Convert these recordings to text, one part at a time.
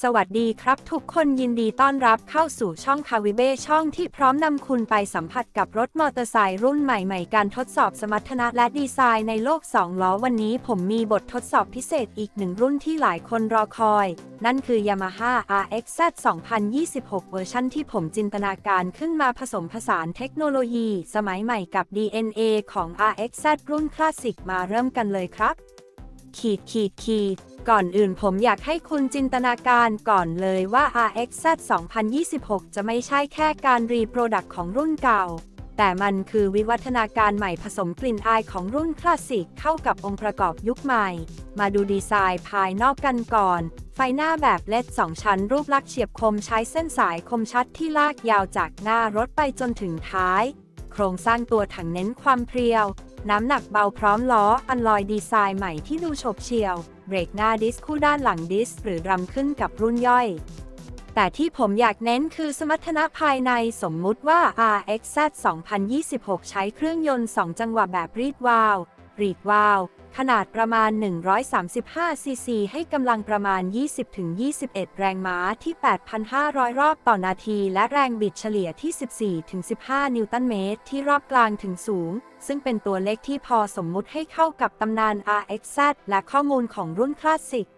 สวัสดีครับทุกคนยินดีต้อนรับเข้าสู่ช่องคาวิเบ้ช่องที่พร้อมนำคุณไปสัมผัสกับรถมอเตอร์ไซค์รุ่นใหม่ๆ การทดสอบสมรรถนะและดีไซน์ในโลก 2 ล้อวันนี้ผมมีบททดสอบพิเศษอีกหนึ่งรุ่นที่หลายคนรอคอย นั่นคือ Yamaha RXZ 2026 เวอร์ชันที่ผมจินตนาการขึ้นมาผสมผสานเทคโนโลยี สมัยใหม่กับ DNA ของ RXZ รุ่นคลาสสิกมาเริ่มกันเลยครับ ขีดขีดขีดก่อนอื่นผมอยากให้คุณจินตนาการก่อนเลยว่า RXZ 2026 จะไม่ใช่แค่การรีโปรดักต์ของรุ่นเก่า แต่มันคือวิวัฒนาการใหม่ผสมกลิ่นอายของรุ่นคลาสสิกเข้ากับองค์ประกอบยุคใหม่ มาดูดีไซน์ภายนอกกันก่อน ไฟหน้าแบบเลด2 ชั้นรูปลักษณ์เฉียบคมใช้เส้นสายคมชัดที่ลากยาวจากหน้ารถไปจนถึงท้าย โครงสร้างตัวถังเน้นความเพรียว น้ำหนักเบาพร้อมล้อ อันลอยดีไซน์ใหม่ที่ดูฉบเฉี่ยว เบรกหน้าดิสคู่ด้านหลังดิส หรือรำขึ้นกับรุ่นย่อย แต่ที่ผมอยากเน้นคือสมรรถนะภายในสมมุติว่า RXZ 2026 ใช้เครื่องยนต์ 2 จังหวะแบบรีดวาลว รีดวาลวขนาดประมาณ 135 ซีซี ให้กำลังประมาณ 20-21 แรงม้าที่ 8,500 รอบต่อนาที และแรงบิดเฉลี่ยที่ 14-15 นิวตันเมตร ที่รอบกลางถึงสูง ซึ่งเป็นตัวเลขที่พอสมมุติให้เข้ากับตำนาน RXZ และข้อมูลของรุ่นคลาสสิก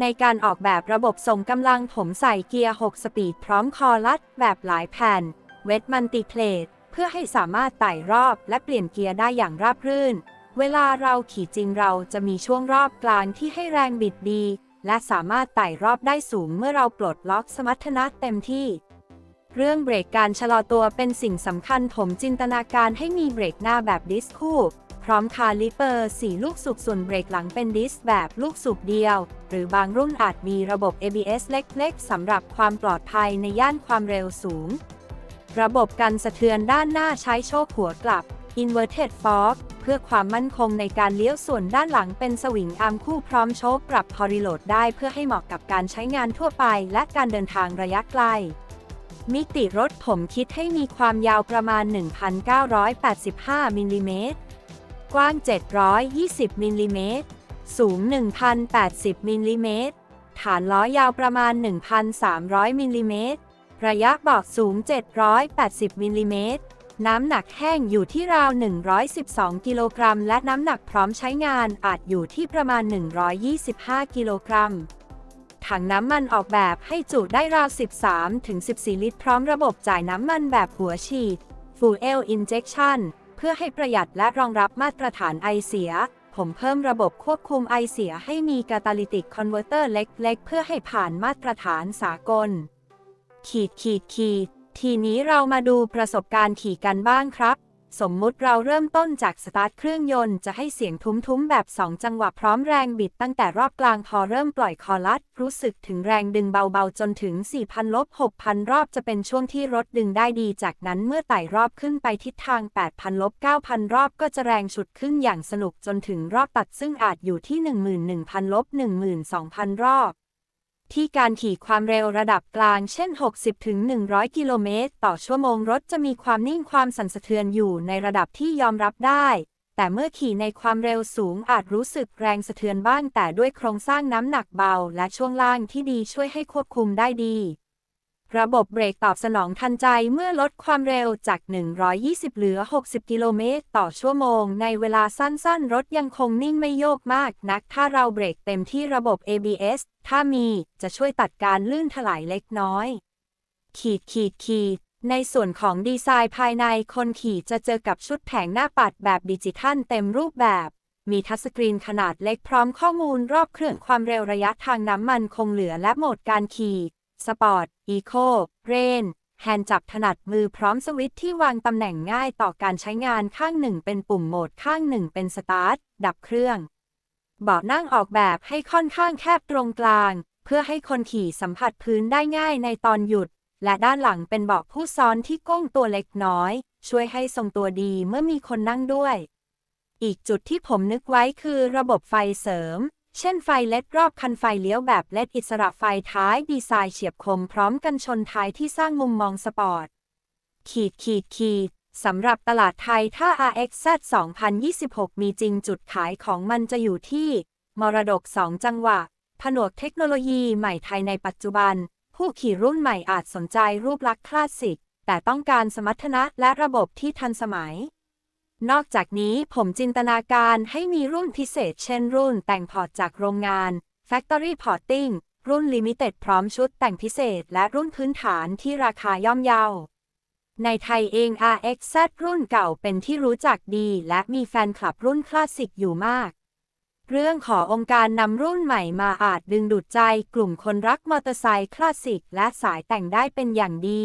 ในการออกแบบระบบส่งกำลังผมใส่เกียร์ 6 สปีดพร้อมคอลัด แบบหลายแผ่น เวทมันติเพลทเพื่อให้สามารถไต่รอบและเปลี่ยนเกียร์ได้อย่างราบรื่น เวลาเราขี่จริงเราจะมีช่วงรอบกลางที่ให้แรงบิดดี และสามารถไต่รอบได้สูงเมื่อเราปลดล็อกสมรรถนะเต็มที่ เรื่องเบรกการชะลอตัวเป็นสิ่งสำคัญผมจินตนาการให้มีเบรกหน้าแบบดิสคู่พร้อมคาลิเปอร์ 4 ลูกสูบส่วนเบรกหลังเป็นดิสแบบลูกสูบเดียว หรือบางรุ่นอาจมีระบบ ABS เล็กๆสำหรับความปลอดภัยในย่านความเร็วสูง ระบบกันสะเทือนด้านหน้าใช้โชคหัวกลับ Inverted Fork เพื่อความมั่นคงในการเลี้ยวส่วนด้านหลังเป็นสวิงอาร์มคู่พร้อมโชคปรับพอรีโหลดได้เพื่อให้เหมาะกับการใช้งานทั่วไปและการเดินทางระยะไกล มิติรถผมคิดให้มีความยาวประมาณ 1,985 มิลลิเมตร กว้าง 720 มิลลิเมตร สูง 1,080 มิลลิเมตร ฐานล้อยาวประมาณ 1,300 มิลลิเมตร ระยะบาะสูง 780 มิลลิเมตร น้ำหนักแห้งอยู่ที่ราว 112 กิโลกรัม และน้ำหนักพร้อมใช้งานอาจอยู่ที่ประมาณ 125 กิโลกรัม ถังน้ำมันออกแบบให้จุได้ราว 13-14 ลิตร พร้อมระบบจ่ายน้ำมันแบบหัวฉีด Fuel Injection เพื่อให้ประหยัดและรองรับมาตรฐานไอเสีย ผมเพิ่มระบบควบคุมไอเสียให้มีกาตาลิติกคอนเวอร์เตอร์เล็ก ๆ เพื่อให้ผ่านมาตรฐานสากล ขีดขีดขีด ทีนี้เรามาดูประสบการณ์ขี่กันบ้างครับ สมมุติเราเริ่มต้นจากสตาร์ทเครื่องยนต์จะให้เสียงทุ้มๆ แบบ 2 จังหวะพร้อมแรงบิดตั้งแต่รอบกลางพอเริ่มปล่อยคอลัด รู้สึกถึงแรงดึงเบาๆ จนถึง 4,000ลบ6,000 รอบจะเป็นช่วงที่รถดึงได้ดี จากนั้นเมื่อไต่รอบขึ้นไปทิศทาง 8,000ลบ9,000 รอบก็จะแรงฉุดขึ้นอย่างสนุกจนถึงรอบตัดซึ่งอาจอยู่ที่ 11,000ลบ12,000 รอบ ที่การขี่ความเร็วระดับกลาง เช่น 60-100 กิโลเมตรต่อชั่วโมงรถจะมีความนิ่งความสั่นสะเทือนอยู่ในระดับที่ยอมรับได้ แต่เมื่อขี่ในความเร็วสูงอาจรู้สึกแรงสะเทือนบ้าง แต่ด้วยโครงสร้างน้ำหนักเบา และช่วงล่างที่ดีช่วยให้ควบคุมได้ดี ระบบเบรกตอบสนองทันใจเมื่อลดความเร็วจาก 120 เหลือ 60 กิโลเมตรต่อชั่วโมง ในเวลาสั้นๆ รถยังคงนิ่งไม่โยกมากนัก ถ้าเราเบรกเต็มที่ระบบ ABS ถ้ามีจะช่วยตัดการลื่นถลายเล็กน้อย ขีดขีดขีด ในส่วนของดีไซน์ภายในคนขี่จะเจอกับชุดแผงหน้าปัดแบบดิจิทัลเต็มรูปแบบมีทัชสกรีนขนาดเล็กพร้อมข้อมูลรอบเครื่องความเร็วระยะทางน้ำมันคงเหลือและโหมดการขี่ สปอร์ต อีโค เรน แฮนด์จับถนัดมือพร้อมสวิตช์ที่วางตำแหน่งง่ายต่อการใช้งานข้างหนึ่งเป็นปุ่มโหมดข้างหนึ่งเป็นสตาร์ท ดับเครื่องเบาะนั่งออกแบบให้ค่อนข้างแคบตรงกลาง เพื่อให้คนขี่สัมผัสพื้นได้ง่ายในตอนหยุด และด้านหลังเป็นเบาะผู้ซ้อนที่ก้งตัวเล็กน้อย ช่วยให้ทรงตัวดีเมื่อมีคนนั่งด้วย อีกจุดที่ผมนึกไว้คือระบบไฟเสริม เช่นไฟเล็ดรอบคันไฟเลี้ยวแบบเล็ดอิสระไฟท้ายดีไซน์เฉียบคมพร้อมกันชนท้ายที่สร้างมุมมองสปอร์ต ขีดขีดขีดสำหรับตลาดไทยถ้า RXZ 2026 มีจริงจุดขายของมันจะอยู่ที่ มรดก 2 จังหวะ ผนวกเทคโนโลยีใหม่ไทยในปัจจุบัน ผู้ขี่รุ่นใหม่อาจสนใจรูปลักษณ์คลาสสิก แต่ต้องการสมรรถนะและระบบที่ทันสมัย นอกจากนี้ผมจินตนาการให้มีรุ่นพิเศษเช่นรุ่นแต่งพอร์ตจากโรงงาน Factory Porting รุ่น Limited พร้อมชุดแต่งพิเศษและรุ่นพื้นฐานที่ราคาย่อมเยาในไทยเอง RXZ รุ่นเก่าเป็นที่รู้จักดีและมีแฟนคลับรุ่นคลาสสิกอยู่มาก เรื่องขอองค์การนำรุ่นใหม่มาอาจดึงดูดใจกลุ่มคนรักมอเตอร์ไซค์คลาสสิกและสายแต่งได้เป็นอย่างดี